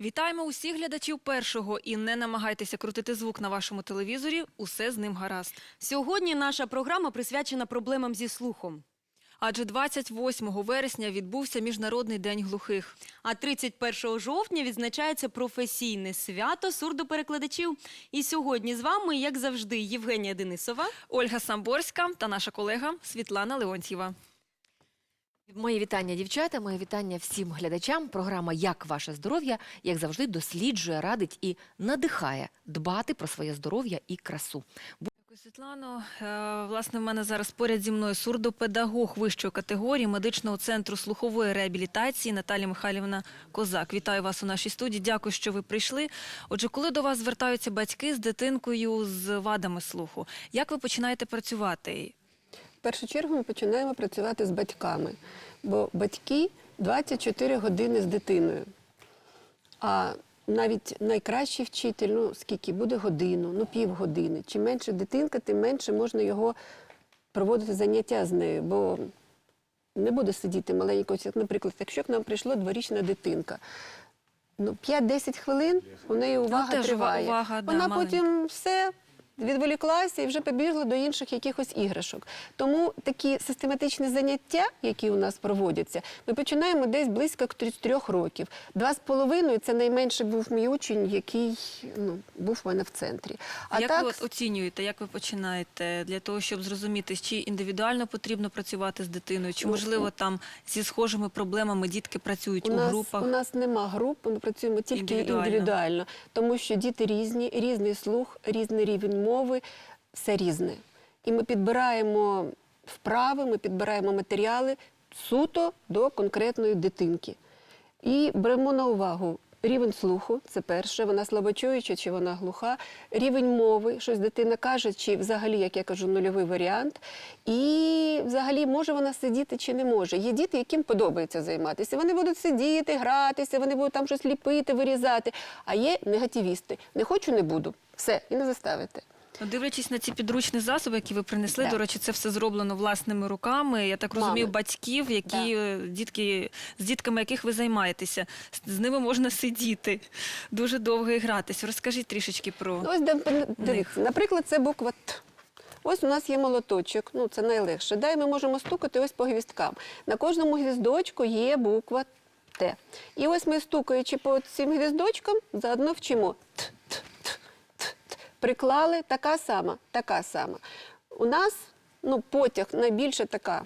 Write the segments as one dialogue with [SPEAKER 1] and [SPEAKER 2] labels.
[SPEAKER 1] Вітаємо усіх глядачів першого і не намагайтеся крутити звук на вашому телевізорі. Усе з ним гаразд.
[SPEAKER 2] Сьогодні наша програма присвячена проблемам зі слухом.
[SPEAKER 1] Адже 28 вересня відбувся міжнародний день глухих.
[SPEAKER 2] А 31 жовтня відзначається професійне свято сурдоперекладачів. І сьогодні з вами, як завжди, Євгенія Денисова.
[SPEAKER 1] Ольга Самборська та наша колега Світлана Леонтьєва.
[SPEAKER 3] Мої вітання, дівчата, моє вітання всім глядачам. Програма Як ваше здоров'я, як завжди, досліджує, радить і надихає дбати про своє здоров'я і красу.
[SPEAKER 1] Світлано. Е, Власне, в мене зараз поряд зі мною сурдопедагог вищої категорії медичного центру слухової реабілітації Наталія Михайлівна Козак. Вітаю вас у нашій студії. Дякую, що ви прийшли. Отже, коли до вас звертаються батьки з дитинкою з вадами слуху, як ви починаєте працювати?
[SPEAKER 4] Першу чергу ми починаємо працювати з батьками, бо батьки 24 години з дитиною. А навіть найкращий вчитель, ну скільки буде годину, ну півгодини. Чим менше дитинка, тим менше можна його проводити заняття з нею, бо не буде сидіти маленькою. Як, Наприклад, якщо к нам прийшла дворічна дитинка, ну 5-10 хвилин у неї увага
[SPEAKER 1] теж
[SPEAKER 4] триває.
[SPEAKER 1] увага, да,
[SPEAKER 4] Вона
[SPEAKER 1] маленька.
[SPEAKER 4] потім все. Відволіклася і вже побігла до інших якихось іграшок. Тому такі систематичні заняття, які у нас проводяться, ми починаємо десь близько трьох років. Два з половиною це найменший був мій учень, який ну, був у мене в центрі. А
[SPEAKER 1] як
[SPEAKER 4] так,
[SPEAKER 1] ви оцінюєте, як ви починаєте для того, щоб зрозуміти, чи індивідуально потрібно працювати з дитиною, чи можливо там зі схожими проблемами дітки працюють
[SPEAKER 4] у
[SPEAKER 1] у,
[SPEAKER 4] нас,
[SPEAKER 1] групах?
[SPEAKER 4] у нас нема груп, ми працюємо тільки
[SPEAKER 1] Індивідуально.
[SPEAKER 4] індивідуально. тому що діти різні, різний слух, різний рівень мови, все різне. І ми підбираємо вправи, ми підбираємо матеріали суто до конкретної дитинки. І беремо на увагу рівень слуху, це перше, вона слабочуюча чи вона глуха, рівень мови, щось дитина каже, чи взагалі, як я кажу, нульовий варіант. І взагалі може вона сидіти чи не може. Є діти, яким подобається займатися. Вони будуть сидіти, гратися, вони будуть там щось ліпити, вирізати. А є негативісти. Не хочу, не буду. Все, і не заставите.
[SPEAKER 1] Ну, Дивлячись на ці підручні засоби, які ви принесли,
[SPEAKER 4] Да.
[SPEAKER 1] до речі, це все зроблено власними руками. Я так розумію,
[SPEAKER 4] Мами.
[SPEAKER 1] батьків, які е, дітки з дітками, яких ви займаєтеся, з- ними можна сидіти дуже довго і гратися. Розкажіть трішечки про
[SPEAKER 4] Ну, Ось де- дивіться, наприклад, це буква Т. Ось у нас є молоточок, ну це найлегше. Да, і ми можемо стукати ось по гвіздкам. На кожному гвіздочку є буква Т. І ось ми, стукаючи по цим гвіздочкам, заодно вчимо Т. Приклали така сама, така сама. У нас ну, потяг найбільше така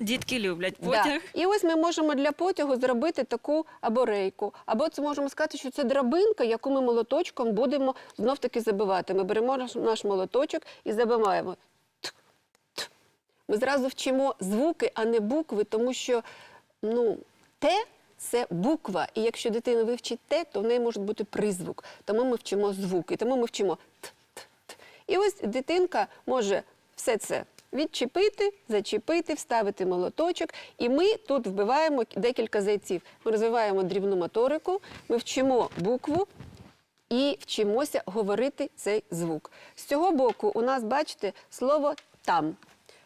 [SPEAKER 1] дітки люблять
[SPEAKER 4] Да.
[SPEAKER 1] потяг.
[SPEAKER 4] І ось ми можемо для потягу зробити таку або рейку, або це можемо сказати, що це драбинка, яку ми молоточком будемо знов таки забивати. Ми беремо наш, наш молоточок і забиваємо. Т, т. Ми зразу вчимо звуки, а не букви, тому що ну, те це буква. І якщо дитина вивчить те, то в неї може бути призвук. Тому ми вчимо звуки, тому ми вчимо т, т, т. І ось дитинка може все це відчепити, зачепити, вставити молоточок. І ми тут вбиваємо декілька зайців. Ми розвиваємо дрібну моторику, ми вчимо букву і вчимося говорити цей звук. З цього боку у нас, бачите, слово там.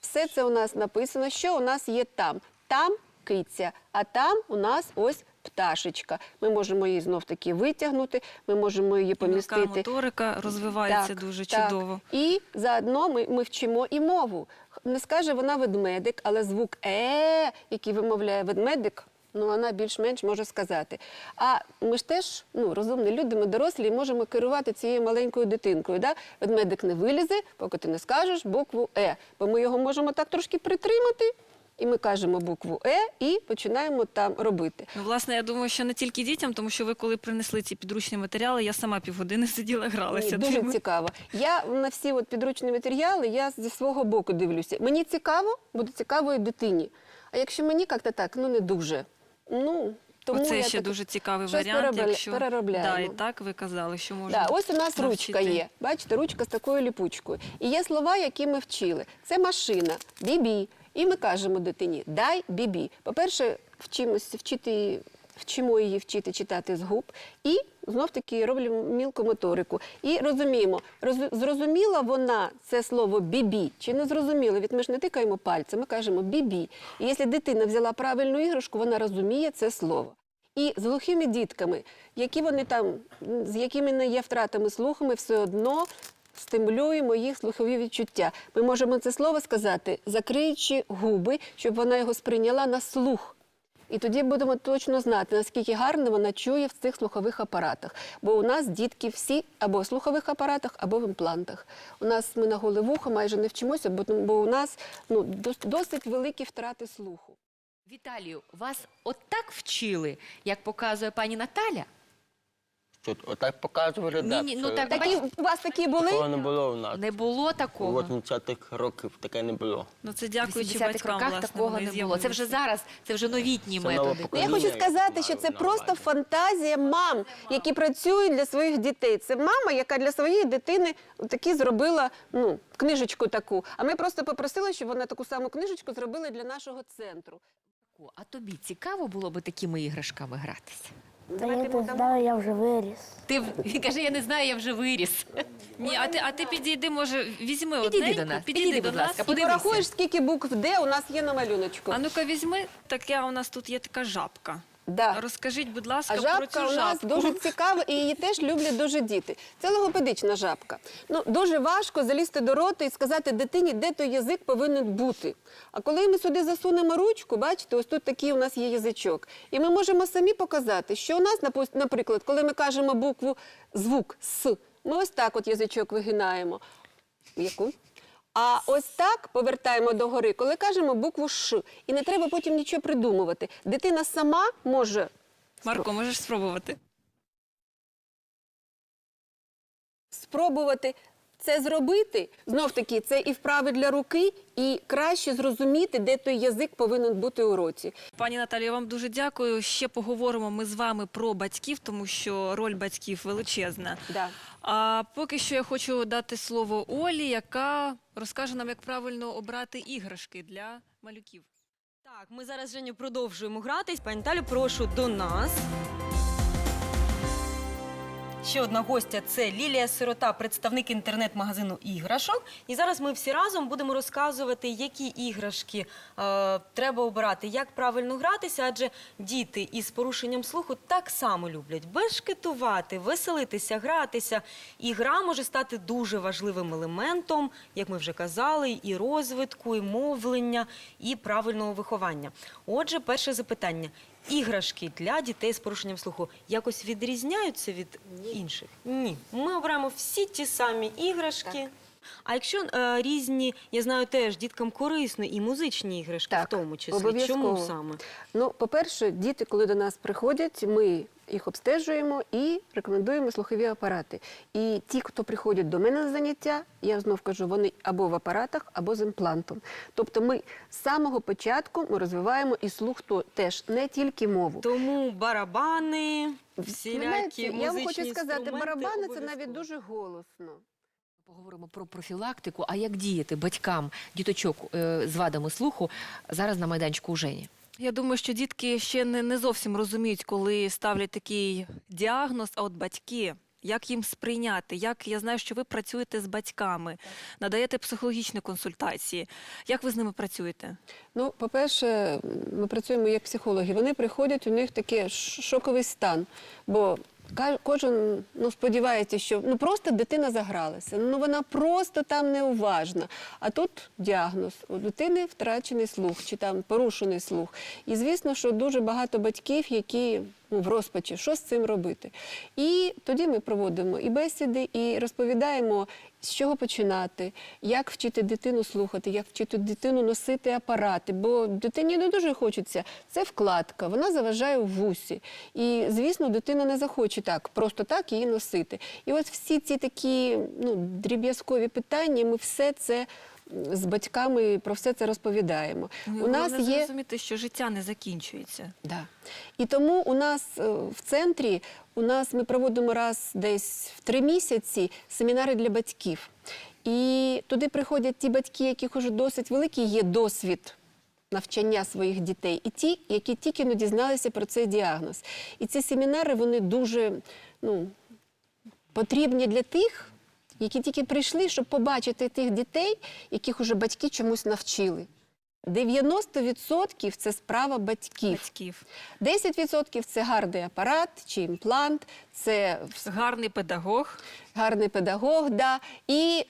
[SPEAKER 4] Все це у нас написано, що у нас є там. Там киця, а там у нас ось пташечка. Ми можемо її знов таки витягнути, ми можемо її
[SPEAKER 1] Мілка
[SPEAKER 4] помістити.
[SPEAKER 1] моторика розвивається дуже чудово.
[SPEAKER 4] І заодно ми, ми вчимо і мову. Не скаже вона ведмедик, але звук е, який вимовляє ведмедик, ну вона більш-менш може сказати. А ми ж теж ну, розумні люди, ми дорослі і можемо керувати цією маленькою дитинкою. Да? Ведмедик не вилізе, поки ти не скажеш букву Е. Бо ми його можемо так трошки притримати. І ми кажемо букву Е і починаємо там робити.
[SPEAKER 1] Ну, власне, я думаю, що не тільки дітям, тому що ви, коли принесли ці підручні матеріали, я сама півгодини сиділа, гралася.
[SPEAKER 4] Ні, дуже цікаво. Я на всі от підручні матеріали я зі свого боку дивлюся. Мені цікаво, буде цікаво і дитині. А якщо мені як-то так, ну не дуже. Ну, тому
[SPEAKER 1] Оце
[SPEAKER 4] я
[SPEAKER 1] ще
[SPEAKER 4] так...
[SPEAKER 1] дуже цікавий
[SPEAKER 4] щось
[SPEAKER 1] варіант,
[SPEAKER 4] переробля-
[SPEAKER 1] якщо
[SPEAKER 4] переробляємо.
[SPEAKER 1] Да, і так ви казали, що можна.
[SPEAKER 4] Да, ось у нас
[SPEAKER 1] навчити.
[SPEAKER 4] ручка є. Бачите, ручка з такою ліпучкою. І є слова, які ми вчили. Це машина, бібі. І ми кажемо дитині дай бібі. По-перше, вчимося вчити. Вчимо її вчити читати з губ і знов таки роблимо мілку моторику. І розуміємо, роз- зрозуміла вона це слово бібі чи не зрозуміла? Від ми ж не тикаємо пальцем, ми кажемо бібі. І якщо дитина взяла правильну іграшку, вона розуміє це слово. І з глухими дітками, які вони там, з якими не є втратами слуху, ми все одно стимулюємо їх слухові відчуття. Ми можемо це слово сказати, закриючи губи, щоб вона його сприйняла на слух. І тоді будемо точно знати, наскільки гарно вона чує в цих слухових апаратах. Бо у нас дітки всі або в слухових апаратах, або в імплантах. У нас ми на голе вухо майже не вчимося, бо у нас ну, досить великі втрати слуху.
[SPEAKER 3] Віталію, вас отак вчили, як показує пані Наталя?
[SPEAKER 5] Тут отак показували,
[SPEAKER 3] Ні, ні, ну так,
[SPEAKER 4] Такі, у вас такі були?
[SPEAKER 5] Такого не було в нас.
[SPEAKER 3] Не було
[SPEAKER 5] У
[SPEAKER 3] такого.
[SPEAKER 5] 80-х років таке не було.
[SPEAKER 1] Ну це
[SPEAKER 3] В
[SPEAKER 1] дякуючи
[SPEAKER 3] 80-х
[SPEAKER 1] батькам,
[SPEAKER 3] роках
[SPEAKER 1] власне,
[SPEAKER 3] такого
[SPEAKER 1] вони
[SPEAKER 3] не було. Це вже
[SPEAKER 1] з'явилися.
[SPEAKER 3] зараз, це вже новітні
[SPEAKER 5] Це
[SPEAKER 3] методи.
[SPEAKER 4] Ну, я хочу сказати, що це просто фантазія мам, які працюють для своїх дітей. Це мама, яка для своєї дитини такі зробила ну, книжечку таку. А ми просто попросили, щоб вона таку саму книжечку зробила для нашого центру.
[SPEAKER 3] А тобі цікаво було би такими іграшками гратися?
[SPEAKER 6] Та я не знаю, я вже виріс.
[SPEAKER 3] Ти в- каже, я не знаю, я вже виріс.
[SPEAKER 1] Ні, а ти, а ти підійди, може, візьми
[SPEAKER 3] Підійди
[SPEAKER 1] одненьку,
[SPEAKER 3] до нас,
[SPEAKER 1] підійди
[SPEAKER 3] будь ласка,
[SPEAKER 4] І
[SPEAKER 3] Подивися.
[SPEAKER 4] порахуєш, скільки букв Д у нас є на малюночку.
[SPEAKER 1] А ну-ка візьми, таке у нас тут є така жабка.
[SPEAKER 4] Да.
[SPEAKER 1] Розкажіть, будь ласка,
[SPEAKER 4] А
[SPEAKER 1] про
[SPEAKER 4] жабка
[SPEAKER 1] цю
[SPEAKER 4] у нас дуже цікава, і її теж люблять дуже діти. Це логопедична жабка. Ну дуже важко залізти до рота і сказати дитині, де той язик повинен бути. А коли ми сюди засунемо ручку, бачите, ось тут такий у нас є язичок. І ми можемо самі показати, що у нас, наприклад, коли ми кажемо букву звук С, ми ось так от язичок вигинаємо. Яку? А ось так повертаємо догори, коли кажемо букву Ш. І не треба потім нічого придумувати. Дитина сама може
[SPEAKER 1] Марко, можеш спробувати.
[SPEAKER 4] спробувати це зробити. Знов таки, це і вправи для руки, і краще зрозуміти, де той язик повинен бути у роті.
[SPEAKER 1] Пані Наталі, я вам дуже дякую. Ще поговоримо ми з вами про батьків, тому що роль батьків величезна.
[SPEAKER 4] Да.
[SPEAKER 1] А поки що я хочу дати слово Олі, яка розкаже нам, як правильно обрати іграшки для малюків.
[SPEAKER 2] Так, ми зараз з Женю продовжуємо гратись. Пані Наталю, прошу до нас. Ще одна гостя це Лілія Сирота, представник інтернет-магазину іграшок. І зараз ми всі разом будемо розказувати, які іграшки е, треба обирати, як правильно гратися, адже діти із порушенням слуху так само люблять бешкетувати, веселитися, гратися. І гра може стати дуже важливим елементом, як ми вже казали, і розвитку, і мовлення, і правильного виховання. Отже, перше запитання. Іграшки для дітей з порушенням слуху якось відрізняються від інших? Ні. Ми обираємо всі ті самі іграшки. А якщо е, різні, я знаю, теж діткам корисно і музичні іграшки в тому числі. Чому
[SPEAKER 4] обов'язково.
[SPEAKER 2] саме?
[SPEAKER 4] Ну, по-перше, діти, коли до нас приходять, ми їх обстежуємо і рекомендуємо слухові апарати. І ті, хто приходять до мене на заняття, я знов кажу, вони або в апаратах, або з імплантом. Тобто ми з самого початку ми розвиваємо і слух то теж не тільки мову.
[SPEAKER 2] Тому барабани, всілякі
[SPEAKER 4] знаєте,
[SPEAKER 2] музичні
[SPEAKER 4] я вам хочу сказати,
[SPEAKER 2] інструменти
[SPEAKER 4] барабани це
[SPEAKER 2] обов'язково.
[SPEAKER 4] навіть дуже голосно.
[SPEAKER 3] Поговоримо про профілактику, а як діяти батькам діточок е, з вадами слуху зараз на майданчику у Жені.
[SPEAKER 1] Я думаю, що дітки ще не, не зовсім розуміють, коли ставлять такий діагноз, а от батьки. Як їм сприйняти? Як я знаю, що ви працюєте з батьками, надаєте психологічні консультації. Як ви з ними працюєте?
[SPEAKER 4] Ну, по-перше, ми працюємо як психологи. Вони приходять, у них такий шоковий стан. Бо кожен ну, сподівається, що ну, просто дитина загралася. Ну вона просто там неуважна. А тут діагноз. У дитини втрачений слух чи там порушений слух. І звісно, що дуже багато батьків, які в розпачі, що з цим робити. І тоді ми проводимо і бесіди, і розповідаємо, з чого починати, як вчити дитину слухати, як вчити дитину носити апарати. Бо дитині не дуже хочеться. Це вкладка, вона заважає у вусі. І, звісно, дитина не захоче так, просто так її носити. І ось всі ці такі ну, дріб'язкові питання, ми все це з батьками про все це розповідаємо. У нас є
[SPEAKER 1] зрозуміти, що життя не закінчується.
[SPEAKER 4] Да. І тому у нас е, в центрі у нас ми проводимо раз десь в три місяці семінари для батьків. І туди приходять ті батьки, яких уже досить великий є досвід навчання своїх дітей, і ті, які тільки не дізналися про цей діагноз. І ці семінари вони дуже ну, потрібні для тих, які тільки прийшли, щоб побачити тих дітей, яких уже батьки чомусь навчили. 90% це справа батьків.
[SPEAKER 1] Батьків.
[SPEAKER 4] 10% це гарний апарат чи імплант, це
[SPEAKER 1] Гарний педагог.
[SPEAKER 4] гарний педагог, да. і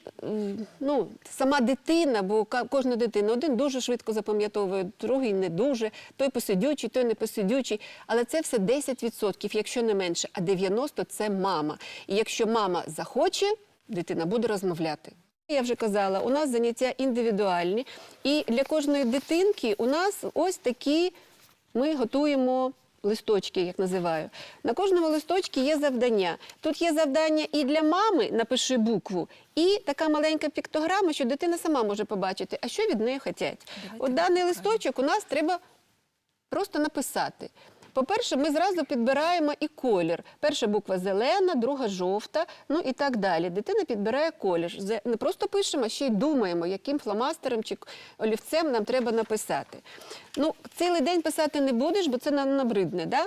[SPEAKER 4] ну, сама дитина, бо кожна дитина один дуже швидко запам'ятовує, другий не дуже, той посидючий, той не посидючий. Але це все 10%, якщо не менше, а 90% – це мама. І якщо мама захоче, дитина буде розмовляти. Я вже казала, у нас заняття індивідуальні, і для кожної дитинки у нас ось такі ми готуємо листочки, як називаю. На кожному листочці є завдання. Тут є завдання і для мами, напиши букву, і така маленька піктограма, що дитина сама може побачити, а що від неї хочуть. От даний листочок у нас треба просто написати. По-перше, ми зразу підбираємо і колір. Перша буква зелена, друга жовта, ну і так далі. Дитина підбирає колір. Не просто пишемо, а ще й думаємо, яким фломастером чи олівцем нам треба написати. Ну, цілий день писати не будеш, бо це нам набридне. Да?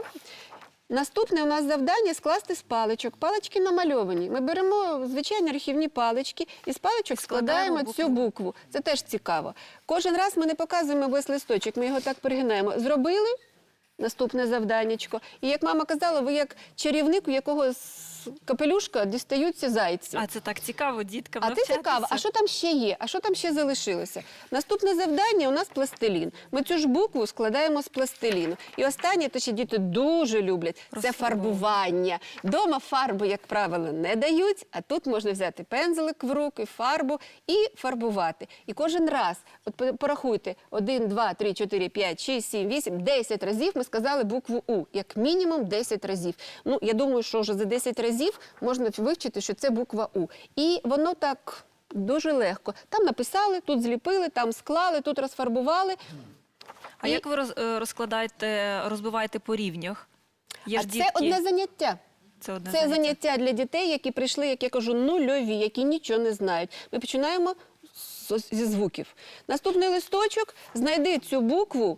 [SPEAKER 4] Наступне у нас завдання скласти з паличок. Палички намальовані. Ми беремо звичайні архівні палички і з паличок
[SPEAKER 1] Складаємо
[SPEAKER 4] складаємо цю букву. Це теж цікаво. Кожен раз ми не показуємо весь листочок, ми його так перегинаємо. Зробили наступне завданнячко. І як мама казала, ви як чарівник, у якого з капелюшка дістаються зайці.
[SPEAKER 1] А це так цікаво, діткам
[SPEAKER 4] А ти цікаво, а що там ще є? А що там ще залишилося? Наступне завдання у нас пластилін. Ми цю ж букву складаємо з пластиліну. І останнє, те, що діти дуже люблять, це фарбування. Дома фарбу, як правило, не дають, а тут можна взяти пензлик в руки, фарбу і фарбувати. І кожен раз, от порахуйте, 1, 2, 3, 4, 5, 6, 7, 8, 10 разів ми сказали букву У. Як мінімум 10 разів. Ну, я думаю, що вже за 10 разів можна вивчити, що це буква У. І воно так дуже легко. Там написали, тут зліпили, там склали, тут розфарбували.
[SPEAKER 1] А
[SPEAKER 4] І-
[SPEAKER 1] як ви е, розкладаєте, розбиваєте по рівнях? Є
[SPEAKER 4] а
[SPEAKER 1] ж
[SPEAKER 4] це
[SPEAKER 1] дітки.
[SPEAKER 4] одне заняття.
[SPEAKER 1] Це одне
[SPEAKER 4] Це заняття для дітей, які прийшли, як я кажу, нульові, які нічого не знають. Ми починаємо зі звуків. Наступний листочок знайди цю букву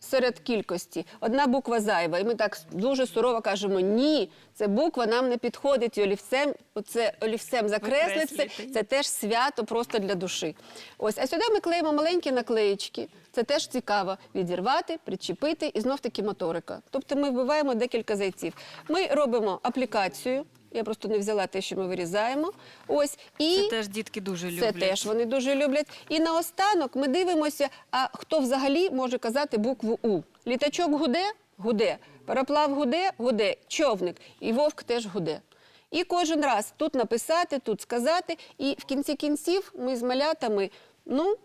[SPEAKER 4] серед кількості. Одна буква зайва. І ми так дуже сурово кажемо: ні, ця буква нам не підходить. І олівцем, оце олівцем закреслиться.
[SPEAKER 1] Викреслюйте.
[SPEAKER 4] Це теж свято просто для душі. Ось, а сюди ми клеїмо маленькі наклеїчки. Це теж цікаво відірвати, причепити і знов таки моторика. Тобто ми вбиваємо декілька зайців. Ми робимо аплікацію. Я просто не взяла те, що ми вирізаємо. Ось і
[SPEAKER 1] Це теж дітки дуже
[SPEAKER 4] це
[SPEAKER 1] люблять.
[SPEAKER 4] теж вони дуже люблять. І наостанок ми дивимося, а хто взагалі може казати букву У. Літачок гуде, гуде, пароплав гуде, гуде, човник. І вовк теж гуде. І кожен раз тут написати, тут сказати. І в кінці кінців ми з малятами, ну.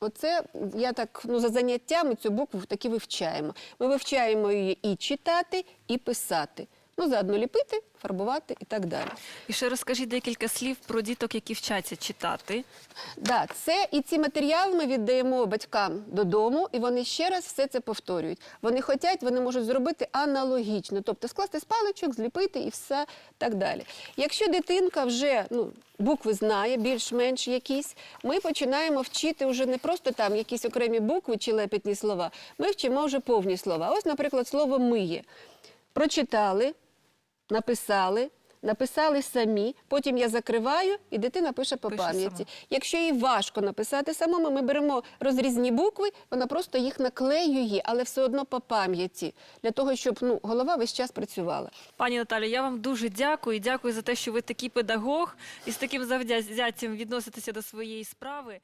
[SPEAKER 4] Оце я так ну за заняттями цю букву таки вивчаємо. Ми вивчаємо її і читати, і писати. Ну, заодно ліпити, фарбувати і так далі.
[SPEAKER 1] І ще розкажіть декілька слів про діток, які вчаться читати.
[SPEAKER 4] Да, це і ці матеріали ми віддаємо батькам додому, і вони ще раз все це повторюють. Вони хочуть, вони можуть зробити аналогічно, тобто скласти з паличок, зліпити і все так далі. Якщо дитинка вже ну, букви знає, більш-менш якісь, ми починаємо вчити вже не просто там якісь окремі букви чи лепетні слова. Ми вчимо вже повні слова. Ось, наприклад, слово миє. Прочитали, написали. Написали самі, потім я закриваю, і дитина пише по пам'яті. Якщо їй важко написати самому, ми беремо розрізні букви, вона просто їх наклеює, але все одно по пам'яті, для того, щоб ну, голова весь час працювала.
[SPEAKER 1] Пані Наталі, я вам дуже дякую. Дякую за те, що ви такий педагог і з таким завзяттям відноситеся до своєї справи.